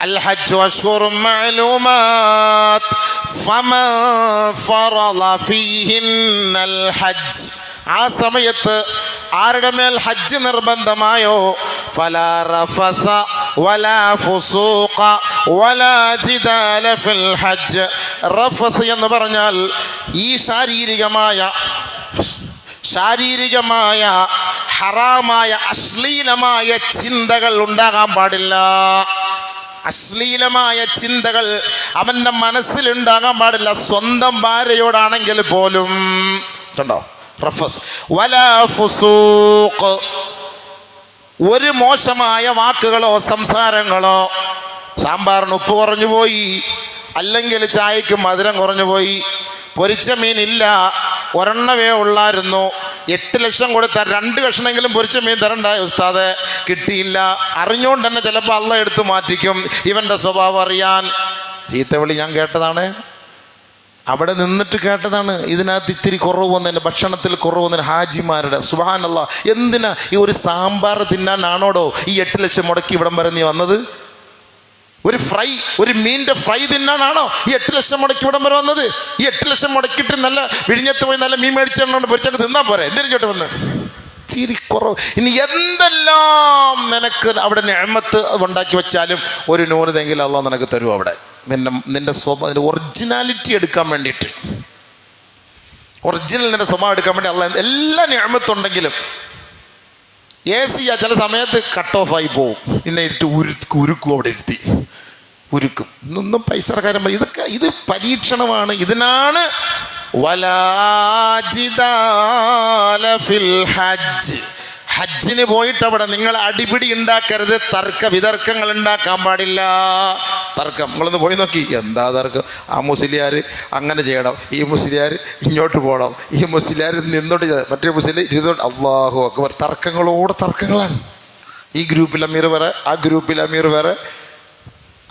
الحج أشهر معلومات فمن فرض فيهن الحج ആ സമയത്ത് ആരുടെ മേൽ ഹജ്ജ് നിർബന്ധമായോ? റഫസ വലാ വലാ ജിദാല ഹജ്ജ്. റഫസ് എന്ന് പറഞ്ഞാൽ ഈ ശാരീരികമായ ശാരീരികമായ ഹറാമായ അശ്ലീലമായ ചിന്തകൾ ഉണ്ടാകാൻ പാടില്ല. അശ്ലീലമായ ചിന്തകൾ അവന്റെ മനസ്സിലുണ്ടാകാൻ പാടില്ല. സ്വന്തം ഭാര്യയോടാണെങ്കിൽ പോലും. കണ്ടോ? റഫസ്. വലാ ഫുസൂഖ്. ഒരു മോശമായ വാക്കുകളോ സംസാരങ്ങളോ സാമ്പാറിന് ഉപ്പ് കുറഞ്ഞു പോയി അല്ലെങ്കിൽ ചായക്ക് മധുരം കുറഞ്ഞു പോയി പൊരിച്ച മീനില്ല ഒരെണ്ണവേ ഉള്ളായിരുന്നു എട്ട് ലക്ഷം കൊടുത്താൽ രണ്ട് കഷ്ണമെങ്കിലും പൊരിച്ച മീൻ തരണ്ട ഉസ്താദ് കിട്ടിയില്ല. അറിഞ്ഞുകൊണ്ട് തന്നെ ചിലപ്പോൾ അള്ള എടുത്തു മാറ്റിക്കും. ഇവന്റെ സ്വഭാവം അറിയാൻ. ചീത്തവിളി ഞാൻ കേട്ടതാണ്. അവിടെ നിന്നിട്ട് കേട്ടതാണ് ഇതിനകത്ത് ഇത്തിരി കുറവ് വന്നതിന് ഭക്ഷണത്തിൽ കുറവ് വന്നതിന് ഹാജിമാരുടെ സുഹാനല്ല എന്തിനാ ഈ ഒരു സാമ്പാർ തിന്നാനാണോടോ ഈ എട്ട് ലക്ഷം മുടക്കി ഇവിടം വരെ നീ വന്നത്? ഒരു ഫ്രൈ ഒരു മീനിന്റെ ഫ്രൈ തിന്നാനാണോ ഈ എട്ട് ലക്ഷം മുടക്കി ഇവിടം വരെ വന്നത്? ഈ എട്ട് ലക്ഷം മുടക്കിയിട്ട് നല്ല വിഴിഞ്ഞത്ത് പോയി നല്ല മീൻ മേടിച്ചുകൊണ്ട് പൊരിച്ചൊക്കെ തിന്നാൽ പോരെ? എന്തിനും ചോട്ട് വന്ന് ചിരി കുറവ് ഇനി എന്തെല്ലാം നിനക്ക് അവിടെ ഞമ്മത്ത് ഉണ്ടാക്കി വെച്ചാലും ഒരു നൂനതെങ്കിലും അല്ല നിനക്ക് തരും അവിടെ. നിന്റെ നിന്റെ സ്വഭാവം നിന്റെ ഒറിജിനാലിറ്റി എടുക്കാൻ വേണ്ടിയിട്ട്. ഒറിജിനൽ നിന്റെ സ്വഭാവം എടുക്കാൻ വേണ്ടി അല്ല എല്ലാ ഞമ്മത്തുണ്ടെങ്കിലും എ സി ആ ചില സമയത്ത് കട്ട് ഓഫ് ആയി പോവും. പിന്നെ ഇട്ട് ഉരുക്ക് ഉരുക്കും അവിടെ ഇരുത്തി. ഉരുക്കും. ഇതൊന്നും പൈസ കാര്യം ഇതൊക്കെ ഇത് പരീക്ഷണമാണ്. ഇതിനാണ് ഹജ്ജ്. ഹജ്ജിന് പോയിട്ട് അവിടെ നിങ്ങൾ അടിപിടി ഉണ്ടാക്കരുത് തർക്ക വിതർക്കങ്ങൾ ഉണ്ടാക്കാൻ പാടില്ല. തർക്കം. നിങ്ങളൊന്ന് പോയി നോക്കി. എന്താ തർക്കം? ആ മുസ്ലിയാർ അങ്ങനെ ചെയ്യണം. ഈ മുസ്ലിയാർ ഇങ്ങോട്ട് പോകണം. ഈ മുസ്ലിയാർ നിന്നോട്ട് മറ്റേ മുസ്ലിം ഇരുന്നോട്ട് അള്ളാഹു അക്ബർ. തർക്കങ്ങളോട് തർക്കങ്ങളാണ്. ഈ ഗ്രൂപ്പിൽ അമീർ വേറെ ആ ഗ്രൂപ്പിൽ അമീർ വേറെ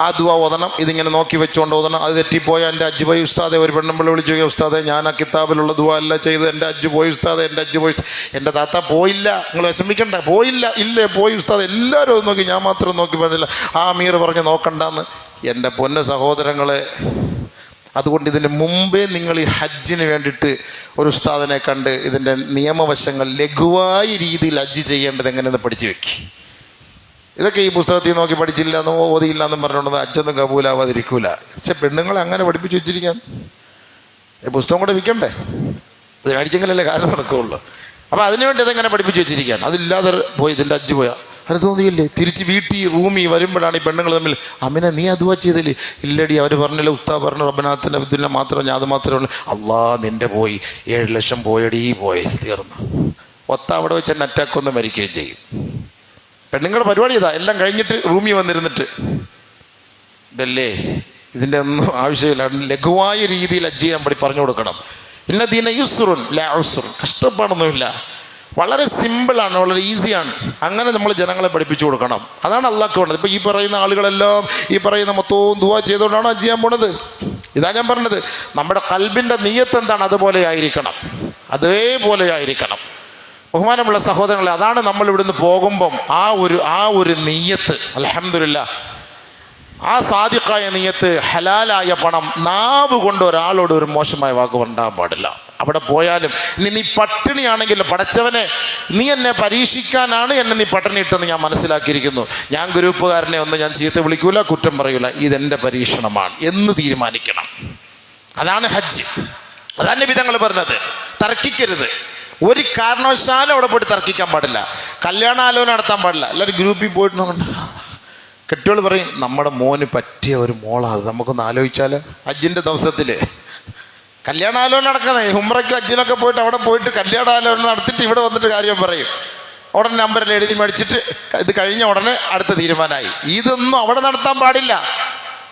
ആ ദുവ ഓതണം. ഇതിങ്ങനെ നോക്കി വെച്ചുകൊണ്ട് ഓതണം. അത് തെറ്റിപ്പോയ എന്റെ അജ്ജ് പോയി ഉസ്താദെ. ഒരു പെണ്ണുമ്പിള്ള വിളിച്ചു ചോദിക്കുക ഉസ്താദെ ഞാൻ ആ കിതാബിലുള്ള ദുവ അല്ല ചെയ്ത് എന്റെ അജ്ജ് പോയി ഉസ്താദെ എന്റെ അജ്ജ് പോയി എന്റെ താത്ത പോയില്ല. നിങ്ങൾ വിഷമിക്കണ്ട. പോയില്ല. ഇല്ലേ? പോയി ഉസ്താദ്. എല്ലാവരും നോക്കി. ഞാൻ മാത്രം നോക്കി പറഞ്ഞില്ല. ആ അമീർ പറഞ്ഞ് നോക്കണ്ടെന്ന്. എന്റെ പൊന്ന സഹോദരങ്ങളെ അതുകൊണ്ട് ഇതിന് മുമ്പേ നിങ്ങൾ ഈ ഹജ്ജിന് വേണ്ടിയിട്ട് ഒരു ഉസ്താദിനെ കണ്ട് ഇതിന്റെ നിയമവശങ്ങൾ ലഘുവായ രീതിയിൽ ഹജ്ജ് ചെയ്യേണ്ടത് എങ്ങനെയെന്ന് പഠിച്ചു വെക്കി. ഇതൊക്കെ ഈ പുസ്തകത്തിൽ നോക്കി പഠിച്ചില്ല എന്നും ഓതിയില്ല എന്നും പറഞ്ഞുകൊണ്ടൊന്നും അച്ഛനും കബൂലാവാതിരിക്കൂല. പക്ഷെ പെണ്ണുങ്ങളെ അങ്ങനെ പഠിപ്പിച്ചു വെച്ചിരിക്കാൻ. ഈ പുസ്തകം കൂടെ വിൽക്കണ്ടേ? ഇത് മേടിച്ചെങ്കിലല്ലേ കാര്യം നടക്കുകയുള്ളൂ അപ്പോൾ അതിനുവേണ്ടി അതെങ്ങനെ പഠിപ്പിച്ചു വെച്ചിരിക്കുകയാണ് അതില്ലാതെ പോയി ഇതിന്റെ അജ്ജ് പോയാൽ അത് തോന്നിയില്ലേ? തിരിച്ച് വീട്ടിൽ റൂമിൽ വരുമ്പോഴാണ് ഈ പെണ്ണുങ്ങൾ തമ്മിൽ അമിന നീ അതുവാ ചെയ്തില്ലേ ഇല്ലടി അവർ പറഞ്ഞില്ല ഉസ്താ പറഞ്ഞു റബ്ബനാത്തിന്റെ ഇതില്ല മാത്രം ഞാൻ അത് മാത്രമേ ഉള്ളൂ. അള്ളാ നിന്റെ പോയി. ഏഴ് ലക്ഷം പോയടി പോയി. തീർന്നു. ഒത്ത അവിടെ വെച്ച് തന്നെ അറ്റാക്ക് മരിക്കുകയും ചെയ്യും. പെണ്ണുങ്ങളുടെ പരിപാടി ഇതാ. എല്ലാം കഴിഞ്ഞിട്ട് റൂമിൽ വന്നിരുന്നിട്ട്. ഇതല്ലേ? ഇതിന്റെ ഒന്നും ആവശ്യമില്ല. ലഘുവായ രീതിയിൽ അജ്ജ് ചെയ്യാൻ പടി പറഞ്ഞു കൊടുക്കണം. പിന്നെ ദീന യുസുറുൻ ലാസുറുൻ കഷ്ടപ്പാടൊന്നുമില്ല. വളരെ സിമ്പിളാണ് വളരെ ഈസിയാണ് അങ്ങനെ നമ്മൾ ജനങ്ങളെ പഠിപ്പിച്ചു കൊടുക്കണം. അതാണ് അള്ളാഹ് വേണ്ടത്. ഇപ്പോൾ ഈ പറയുന്ന ആളുകളെല്ലാം ഈ പറയുന്ന മൊത്തവും ദുവാ ചെയ്തുകൊണ്ടാണ് അജ്ജ് ചെയ്യാൻ പോണത്? ഇതാ ഞാൻ പറഞ്ഞത്. നമ്മുടെ കൽബിന്റെ നീയത്ത് എന്താണ്? അതുപോലെ ആയിരിക്കണം. അതേപോലെ ആയിരിക്കണം. ബഹുമാനമുള്ള സഹോദരങ്ങളെ അതാണ് നമ്മൾ ഇവിടുന്ന് പോകുമ്പം ആ ഒരു ആ ഒരു നെയ്യത്ത് അലഹമില്ല ആ സാധിക്കായ നെയ്യത്ത് ഹലാലായ പണം നാവ് കൊണ്ട് ഒരാളോട് ഒരു മോശമായ വാക്ക് ഉണ്ടാകാൻ പാടില്ല. അവിടെ പോയാലും ഇനി നീ പട്ടിണിയാണെങ്കിൽ പടച്ചവനെ നീ എന്നെ പരീക്ഷിക്കാനാണ് എന്നെ നീ പട്ടിണി ഇട്ടെന്ന് ഞാൻ മനസ്സിലാക്കിയിരിക്കുന്നു. ഞാൻ ഗ്രൂപ്പുകാരനെ ഒന്നും ഞാൻ ചീത്ത വിളിക്കൂല കുറ്റം പറയൂല. ഇതെന്റെ പരീക്ഷണമാണ് എന്ന് തീരുമാനിക്കണം. അതാണ് ഹജ്ജ്. അതാണ് വിധങ്ങൾ പറഞ്ഞത്. തർക്കിക്കരുത്. ഒരു കാരണവശാലും അവിടെ പോയിട്ട് തർക്കിക്കാൻ പാടില്ല. കല്യാണാലോചന നടത്താൻ പാടില്ല. എല്ലാവരും ഗ്രൂപ്പിൽ പോയിട്ട് നോക്കണ്ട കെട്ടിയോൾ പറയും നമ്മുടെ മോന് പറ്റിയ ഒരു മോളാണ്. അത് നമുക്കൊന്ന് ആലോചിച്ചാൽ അജ്ജിന്റെ ദിവസത്തിൽ കല്യാണാലോചന നടക്കുന്നത് ഹുമ്രയ്ക്കും അജ്ജിനൊക്കെ പോയിട്ട് അവിടെ പോയിട്ട് കല്യാണാലോചന നടത്തിയിട്ട് ഇവിടെ വന്നിട്ട് കാര്യം പറയും. ഉടനെ നമ്പറിൽ എഴുതി മേടിച്ചിട്ട് ഇത് കഴിഞ്ഞ ഉടനെ അടുത്ത തീരുമാനമായി. ഇതൊന്നും അവിടെ നടത്താൻ പാടില്ല.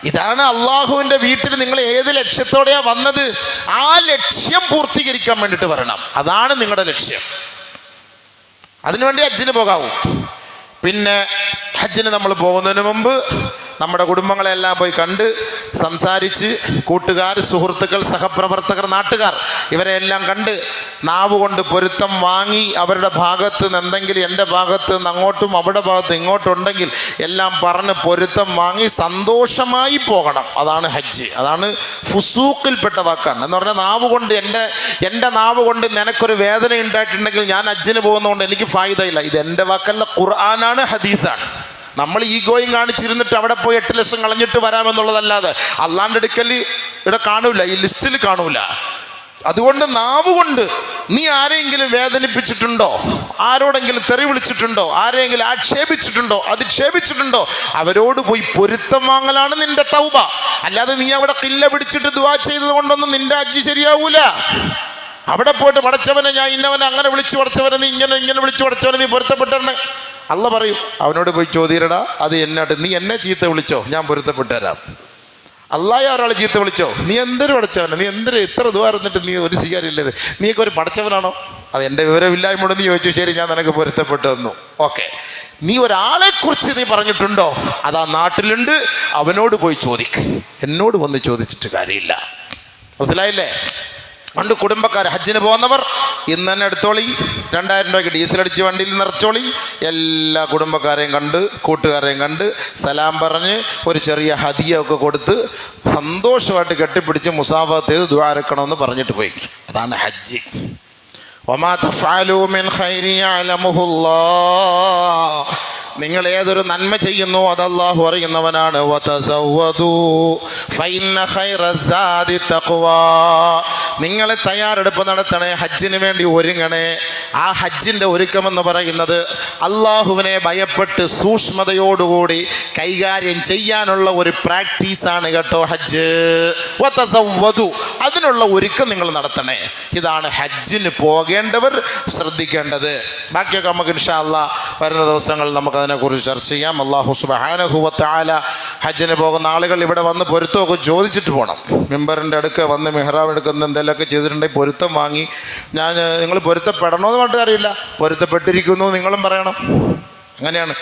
ഇതാണ് അള്ളാഹുവിന്റെ വീട്ടിൽ നിങ്ങൾ ഏത് ലക്ഷ്യത്തോടെയാ വന്നത്? ആ ലക്ഷ്യം പൂർത്തീകരിക്കാൻ വേണ്ടിയിട്ട് വരണം. അതാണ് നിങ്ങളുടെ ലക്ഷ്യം. അതിനുവേണ്ടി ഹജ്ജിന് പോകാവൂ. പിന്നെ ഹജ്ജിന് നമ്മൾ പോകുന്നതിന് മുമ്പ് നമ്മുടെ കുടുംബങ്ങളെല്ലാം പോയി കണ്ട് സംസാരിച്ച് കൂട്ടുകാർ സുഹൃത്തുക്കൾ സഹപ്രവർത്തകർ നാട്ടുകാർ ഇവരെ എല്ലാം കണ്ട് നാവ് കൊണ്ട് പൊരുത്തം വാങ്ങി അവരുടെ ഭാഗത്ത് നിന്ന് എന്തെങ്കിലും എന്റെ ഭാഗത്ത് നിന്ന് അങ്ങോട്ടും അവരുടെ ഭാഗത്ത് ഇങ്ങോട്ടുണ്ടെങ്കിൽ എല്ലാം പറഞ്ഞ് പൊരുത്തം വാങ്ങി സന്തോഷമായി പോകണം. അതാണ് ഹജ്ജ്. അതാണ് ഫുസൂക്കിൽപ്പെട്ട വാക്കാണ് എന്ന് പറഞ്ഞാൽ നാവ് കൊണ്ട് എന്റെ എന്റെ നാവ് കൊണ്ട് നിനക്കൊരു വേദന ഉണ്ടായിട്ടുണ്ടെങ്കിൽ ഞാൻ ഹജ്ജിന് പോകുന്നതുകൊണ്ട് എനിക്ക് ഫായിദയില്ല. ഇത് എന്റെ വാക്കല്ല ഖുർആനാണ് ഹദീസാണ്. നമ്മൾ ഈഗോയും കാണിച്ചിരുന്നിട്ട് അവിടെ പോയി എട്ട് ലക്ഷം കളഞ്ഞിട്ട് വരാമെന്നുള്ളതല്ലാതെ അള്ളാന്റെ അടുക്കൽ ഇവിടെ കാണൂല ഈ ലിസ്റ്റിൽ കാണൂല. അതുകൊണ്ട് നാവ് കൊണ്ട് നീ ആരെങ്കിലും വേദനിപ്പിച്ചിട്ടുണ്ടോ? ആരോടെങ്കിലും തെറി വിളിച്ചിട്ടുണ്ടോ? ആരെങ്കിലും ആക്ഷേപിച്ചിട്ടുണ്ടോ? അധിക്ഷേപിച്ചിട്ടുണ്ടോ? അവരോട് പോയി പൊരുത്തം വാങ്ങലാണ് നിന്റെ തൗബ. അല്ലാതെ നീ അവിടെ കില്ല പിടിച്ചിട്ട് ദുവാ ചെയ്തത് കൊണ്ടൊന്നും നിന്റെ അജ്ജി ശരിയാവൂല. അവിടെ പോയിട്ട് പടച്ചവനെ ഞാൻ ഇന്നവനെ അങ്ങനെ വിളിച്ചു പടച്ചവനെ നീ ഇങ്ങനെ ഇങ്ങനെ വിളിച്ചു പടച്ചവനെ നീ പൊരുത്തപ്പെട്ടിട്ടുണ്ട് അല്ല പറയും അവനോട് പോയി ചോദ്യരടാ അത് എന്നാട്ട് നീ എന്നെ ചീത്ത വിളിച്ചോ ഞാൻ പൊരുത്തപ്പെട്ടു തരാം അല്ലായ ഒരാൾ ചീത്ത വിളിച്ചോ നീ എന്തൊരു പടച്ചവനാണ് നീ എന്തൊരു ഇത്ര ദൂരം നീ ഒരു സ്വീകാര്യമില്ലത് നീയൊക്കെ ഒരു പടച്ചവനാണോ? അത് എന്റെ വിവരമില്ലായ്മയോട് നീ ചോദിച്ചു ശരി ഞാൻ നിനക്ക് പൊരുത്തപ്പെട്ടു തന്നു ഓക്കെ. നീ ഒരാളെ കുറിച്ച് നീ പറഞ്ഞിട്ടുണ്ടോ? അതാ നാട്ടിലുണ്ട് അവനോട് പോയി ചോദിക്ക്. എന്നോട് വന്ന് ചോദിച്ചിട്ട് കാര്യമില്ല. മനസ്സിലായില്ലേ? പണ്ട് കുടുംബക്കാർ ഹജ്ജിന് പോകുന്നവർ ഇന്ന് തന്നെ എടുത്തോളി. രണ്ടായിരം രൂപയ്ക്ക് ഡീസൽ അടിച്ച് വണ്ടിയിൽ നിറച്ചോളി. എല്ലാ കുടുംബക്കാരെയും കണ്ട് കൂട്ടുകാരെയും കണ്ട് സലാം പറഞ്ഞ് ഒരു ചെറിയ ഹദിയ ഒക്കെ കൊടുത്ത് സന്തോഷമായിട്ട് കെട്ടിപ്പിടിച്ച് മുസാഫത്ത് ചെയ്ത് ദ്വാരക്കണമെന്ന് പറഞ്ഞിട്ട് പോയി. അതാണ് ഹജ്ജ്. ഒമാ തഫാലൂമിൻ ഖൈരി യഅലമുഹുല്ലാഹ് നിങ്ങൾ ഏതൊരു നന്മ ചെയ്യുന്നു അത് അള്ളാഹു അറിയുന്നവനാണ്. നിങ്ങൾ തയ്യാറെടുപ്പ് നടത്തണേ ഹജ്ജിന് വേണ്ടി ഒരുങ്ങണേ. ആ ഹജ്ജിന്റെ ഒരുക്കമെന്ന് പറയുന്നത് അള്ളാഹുവിനെ ഭയപ്പെട്ട് സൂക്ഷ്മതയോടുകൂടി കൈകാര്യം ചെയ്യാനുള്ള ഒരു പ്രാക്ടീസാണ് കേട്ടോ ഹജ്ജ്. അതിനുള്ള ഒരുക്കം നിങ്ങൾ നടത്തണേ. ഇതാണ് ഹജ്ജിന് പോകേണ്ടവർ ശ്രദ്ധിക്കേണ്ടത്. ബാക്കിയൊക്കെ നമുക്ക് ഇൻഷാ അല്ലാ വരുന്ന ദിവസങ്ങളിൽ നമുക്ക് അതിനെക്കുറിച്ച് ചർച്ച ചെയ്യാം. അള്ളാഹു സുബഹാനഹുവത്താല ഹജ്ജിന് പോകുന്ന ആളുകൾ ഇവിടെ വന്ന് പൊരുത്തമൊക്കെ ചോദിച്ചിട്ട് പോകണം മെമ്പറിന്റെ അടുക്ക് വന്ന് മെഹ്റാബ് എടുക്കുന്ന എന്തെങ്കിലുമൊക്കെ ചെയ്തിട്ടുണ്ടെങ്കിൽ പൊരുത്തം വാങ്ങി. ഞാൻ നിങ്ങൾ പൊരുത്തപ്പെടണമെന്ന് പറഞ്ഞിട്ട് അറിയില്ല പൊരുത്തപ്പെട്ടിരിക്കുന്നു നിങ്ങളും പറയണം. അങ്ങനെയാണ്.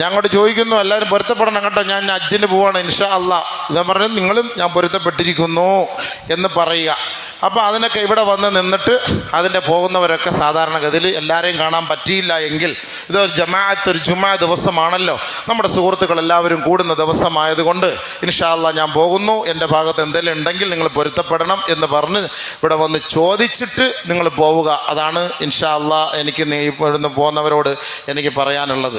ഞാൻ അങ്ങോട്ട് ചോദിക്കുന്നു എല്ലാവരും പൊരുത്തപ്പെടണം കേട്ടോ. ഞാൻ അജ്ജിന് പോവാണ് ഇൻഷാ അല്ല ഇതാ പറഞ്ഞത് നിങ്ങളും ഞാൻ പൊരുത്തപ്പെട്ടിരിക്കുന്നു എന്ന് പറയുക. അപ്പോൾ അതിനൊക്കെ ഇവിടെ വന്ന് നിന്നിട്ട് അതിന്റെ പോകുന്നവരൊക്കെ സാധാരണഗതിയിൽ എല്ലാവരെയും കാണാൻ പറ്റിയില്ല എങ്കിൽ ഇത് ജമാഅത്ത് ഒരു ജുമാ ദിവസമാണല്ലോ. നമ്മുടെ സുഹൃത്തുക്കൾ എല്ലാവരും കൂടുന്ന ദിവസമായതുകൊണ്ട് ഇൻഷാല്ല ഞാൻ പോകുന്നു. എന്റെ ഭാഗത്ത് എന്തെങ്കിലും ഉണ്ടെങ്കിൽ നിങ്ങൾ പൊരുത്തപ്പെടണം എന്ന് പറഞ്ഞ് ഇവിടെ വന്ന് ചോദിച്ചിട്ട് നിങ്ങൾ പോവുക. അതാണ് ഇൻഷാല്ല എനിക്ക് നീ ഇവിടുന്ന് പോകുന്നവരോട് എനിക്ക് പറയാനുള്ളത്.